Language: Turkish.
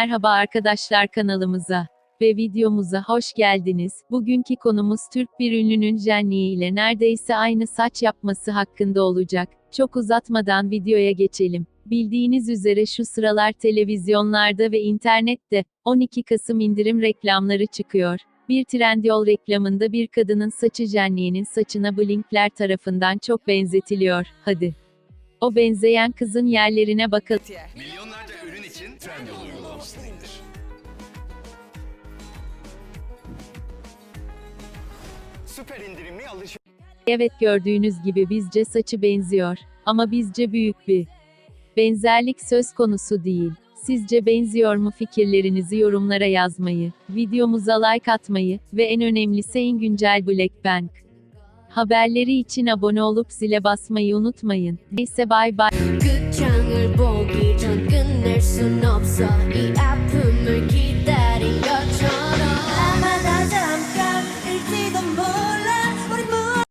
Merhaba arkadaşlar kanalımıza ve videomuza hoş geldiniz. Bugünkü konumuz Türk bir ünlünün jenliği ile neredeyse aynı saç yapması hakkında olacak. Çok uzatmadan videoya geçelim. Bildiğiniz üzere şu sıralar televizyonlarda ve internette 12 Kasım indirim reklamları çıkıyor. Bir Trendyol reklamında bir kadının saçı jenliğinin saçına blinkler tarafından çok benzetiliyor. Hadi. O benzeyen kızın yerlerine bakalım. Milyonlarca Trendyol uygulamasını indir. Süper indirimli alışveriş. Evet gördüğünüz gibi bizce saçı benziyor. Ama bizce büyük bir benzerlik söz konusu değil. Sizce benziyor mu fikirlerinizi yorumlara yazmayı, videomuza like atmayı ve en önemlisi en güncel Blackpink haberleri için abone olup zile basmayı unutmayın. Neyse bay bay. zombie apple.